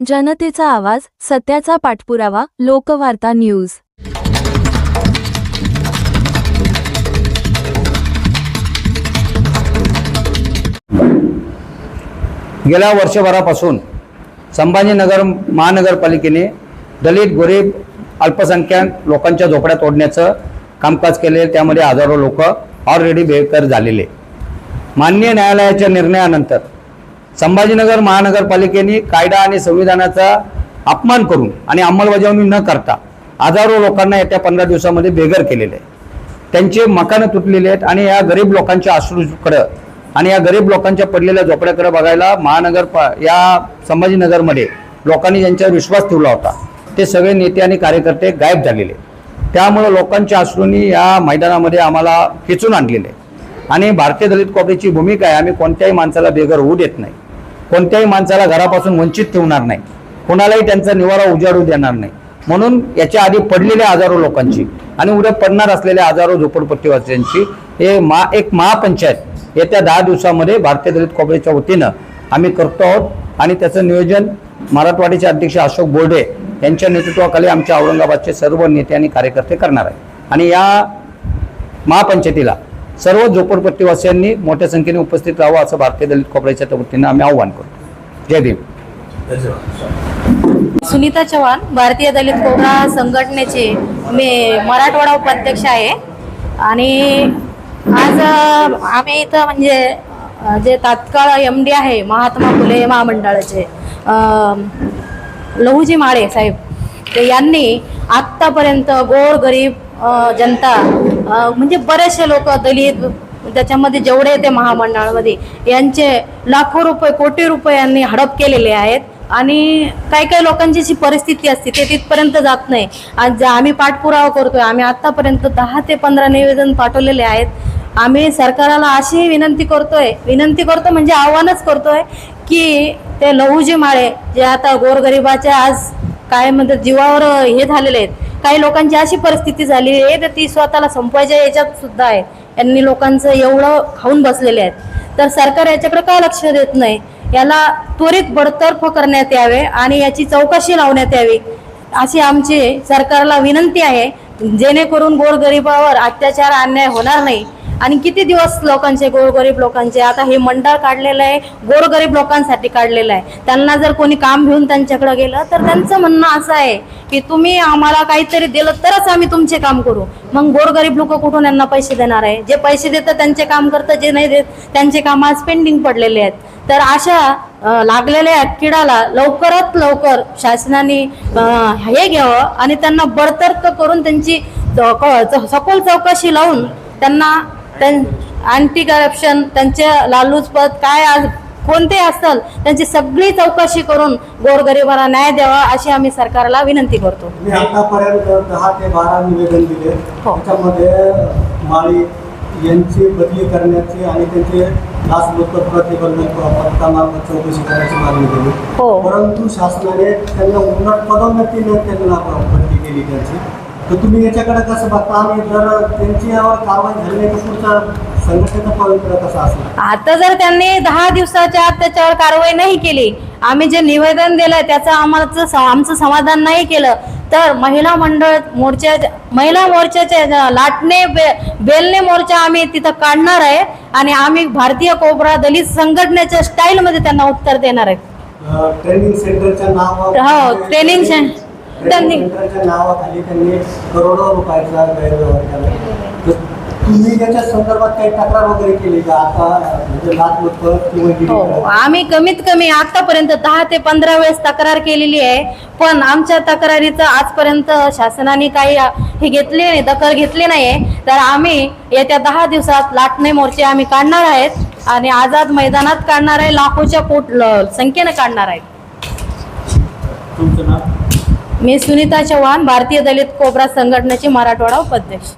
जनतेचा आवाज सत्याचा पाठपुरावा लोकवार्ता न्यूज. गेल्या वर्षभरापासून संभाजीनगर महानगरपालिकेने दलित गरीब अल्पसंख्याक लोकांच्या झोपड्या तोडण्याचं कामकाज केले. त्यामध्ये हजारो लोक ऑलरेडी बेकर झालेले. मान्य न्यायालयाच्या निर्णयानंतर संभाजीनगर महानगरपालिकेने कायदा आणि संविधानाचा अपमान करून आणि अंमलबजावणी न करता हजारो लोकांना येत्या पंधरा दिवसामध्ये बेघर केलेले आहे. त्यांचे मकानं तुटलेले आहेत आणि या गरीब लोकांच्या आश्रूकडं आणि या गरीब लोकांच्या पडलेल्या झोपड्याकडे बघायला महानगर या संभाजीनगरमध्ये लोकांनी ज्यांच्यावर विश्वास ठेवला होता ते सगळे नेते आणि कार्यकर्ते गायब झालेले त्यामुळं लोकांच्या अश्रूंनी या मैदानामध्ये आम्हाला खेचून आणलेले आणि भारतीय दलित कॉपरेची भूमिका आहे आम्ही कोणत्याही माणसाला बेघर होऊ देत नाही. कोणत्याही माणसाला घरापासून वंचित ठेवणार नाही. कोणालाही त्यांचा निवारा उजाडू देणार नाही. म्हणून याच्या आधी पडलेल्या हजारो लोकांची आणि उद्या पडणार असलेल्या हजारो झोपडपट्टीवासियांची हे मा एक महापंचायत येत्या दहा दिवसामध्ये भारतीय दलित काँग्रेसच्या वतीनं आम्ही करतो आहोत. आणि त्याचं नियोजन मराठवाडीचे अध्यक्ष अशोक बोर्डे यांच्या नेतृत्वाखाली आमच्या औरंगाबादचे सर्व नेते आणि कार्यकर्ते करणार आहेत. आणि या महापंचायतीला सर्व झोपडपट्टीवासियांनी मोठ्या संख्येने उपस्थित राहावं असं भारतीय दलित काँग्रेसच्या वतीनं आम्ही आव्हान करतो. जय देव सुनीता चव्हाण भारतीय दलित कोबरा संघटनेचे मी मराठवाडा उपाध्यक्ष आहे. आणि आज आम्ही इथं म्हणजे जे तात्काळ एम डी आहे महात्मा फुले महामंडळाचे लहुजी माळे साहेब ते यांनी आत्तापर्यंत गोर गरीब जनता म्हणजे बरेचसे लोक दलित त्याच्यामध्ये जेवढे ते महामंडळामध्ये यांचे लाखो रुपये कोटी रुपये यांनी हडप केलेले आहेत. आणि काही काही लोकांची जी परिस्थिती असते ते तिथपर्यंत जात नाही. आणि आम्ही पाठपुरावा करतोय आम्ही आत्तापर्यंत दहा ते पंधरा निवेदन पाठवलेले आहेत. आम्ही सरकाराला अशी विनंती करतोय विनंती करतो म्हणजे आव्हानच करतोय की ते लहुजी माळे जे आता गोरगरिबाच्या आज काय म्हणतात जीवावर हे झालेले आहेत काही लोकांची अशी परिस्थिती झाली आहे तर ती स्वतःला संपवायच्या याच्यात सुद्धा आहे. यांनी लोकांचं एवढं खाऊन बसलेले आहेत. तर सरकार याच्याकडे का लक्ष देत नाही? याला त्वरित बडतर्फ करण्यात यावे आणि याची चौकशी लावण्यात यावी अशी आमची सरकारला विनंती आहे. जेणेकरून गोरगरिबावर अत्याचार अन्याय होणार नाही. आणि किती दिवस लोकांचे गोरगरीब लोकांचे आता हे मंडळ काढलेलं आहे गोरगरीब लोकांसाठी काढलेलं आहे. त्यांना जर कोणी काम घेऊन त्यांच्याकडे गेलं तर त्यांचं म्हणणं असं आहे की तुम्ही आम्हाला काहीतरी दिलं तरच आम्ही तुमचे काम करू. मग गोरगरीब लोक कुठून यांना पैसे देणार आहे? जे पैसे देतात त्यांचे काम करतात जे नाही देत त्यांचे काम आज पेंडिंग पडलेले आहेत. तर अशा लागलेल्या किडाला लवकरात लवकर शासनाने हे घ्यावं आणि त्यांना बडतर्फ करून त्यांची सखोल चौकशी लावून त्यांना अँटी करप्शन त्यांचे लालूचपद काय कोणते असतील त्यांची सगळी चौकशी करून गोरगरिबाला न्याय द्यावा अशी आम्ही सरकारला विनंती करतो मी आतापर्यंत दहा ते बारा निवेदन दिले हो. त्याच्यामध्ये माळी यांची बदली करण्याची आणि त्यांचे पथकामार्फत चौकशी करायची मागणी केली. हो. परंतु शासनाने त्यांना उन्नत पदोन्नतीने त्यांना केली त्यांची. तर तुम्ही याच्याकडे कसं बघता? आणि जर त्यांची यावर कारवाई झाली नाही तर पुढचा संघटनेचा पवित्र कसा असणार आता जर त्यांनी दहा दिवसाच्या आत त्याच्यावर कारवाई नाही केली आम्ही जे निवेदन दिलंय त्याचं आम्हाला स- आमचं समाधान नाही केलं तर महिला मंडळ मोर्चा महिला मोर्चाचे ज- लाटणे बे बेलणे मोर्चा आम्ही तिथं काढणार आहे. आणि आम्ही भारतीय कोबरा दलित संघटनेच्या स्टाईलमध्ये त्यांना उत्तर देणार आहे. ट्रेनिंग सेंटरच्या नावा हो, ट्रेनिंग सें- त्यांनी- ट्रेनिंग सेंटरच्या नावाखाली त्यांनी करोडो रुपयाचा गैरव्यवहार केला. तुम्ही याच्या संदर्भात काही तक्रार वगैरे केली का? आता म्हणजे लाचलुचपत किंवा हो? आम्ही कमीत कमी आतापर्यंत दहा ते पंधरा वेळेस तक्रार केलेली आहे. पण आमच्या तक्रारीचं आजपर्यंत शासनाने काही हे घेतले नाही दखल घेतली नाहीये. तर आम्ही येत्या दहा दिवसात लाटणे मोर्चे आम्ही काढणार आहेत आणि आझाद मैदानात काढणार आहे लाखोच्या कोट ल- संख्येने काढणार आहे तुमचं नाव? मी सुनीता चव्हाण भारतीय दलित कोबरा संघटनेची मराठवाडा उपाध्यक्ष.